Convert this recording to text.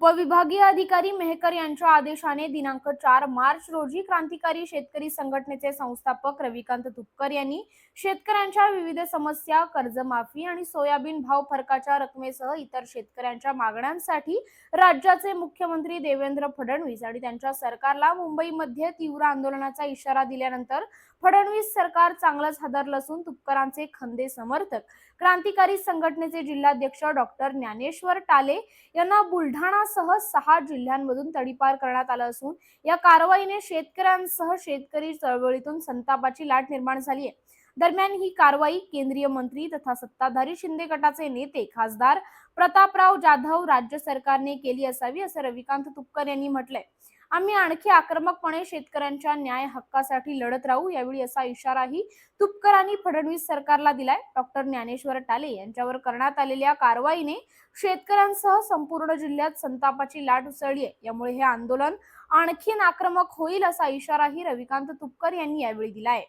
उपविभागीय अधिकारी मेहकर यांच्या आदेशाने दिनांक चार मार्च रोजी क्रांतिकारी शेतकरी संघटनेचे संस्थापक रविकांत तुपकर यांनी शेतकऱ्यांच्या विविध समस्या कर्जमाफी आणि सोयाबीन भाव फरकाच्या रकमेसह इतर शेतकऱ्यांच्या मागण्यांसाठी राज्याचे मुख्यमंत्री देवेंद्र फडणवीस आणि त्यांच्या सरकारला मुंबईमध्ये तीव्र आंदोलनाचा इशारा दिल्यानंतर फडणवीस सरकार चांगलंच हादरलं असून तुपकरांचे खंदे समर्थक. क्रांतिकारी संघटनेचे जिल्हाध्यक्ष डॉक्टर ज्ञानेश्वर टाले यांना बुलढाणा बुलढाणासह सहा जिल्ह्यांमधून तडीपार करण्यात आलं असून या कारवाईने शेतकऱ्यांसह शेतकरी चळवळीतून संतापाची लाट निर्माण झाली आहे. दरम्यान ही कारवाई केंद्रीय मंत्री तथा सत्ताधारी शिंदे गटाचे नेते खासदार प्रतापराव जाधव राज्य सरकारने केली असावी असं रविकांत तुपकर यांनी म्हटलंय. आम्ही आणखी आक्रमकपणे शेतकऱ्यांच्या न्याय हक्कासाठी लढत राहू यावेळी असा इशाराही तुपकरांनी फडणवीस सरकारला दिलाय. डॉक्टर ज्ञानेश्वर टाले यांच्यावर करण्यात आलेल्या कारवाईने शेतकऱ्यांसह संपूर्ण जिल्ह्यात संतापाची लाट उसळली आहे. यामुळे हे आंदोलन आणखीन आक्रमक होईल असा इशाराही रविकांत तुपकर यांनी यावेळी दिलाय.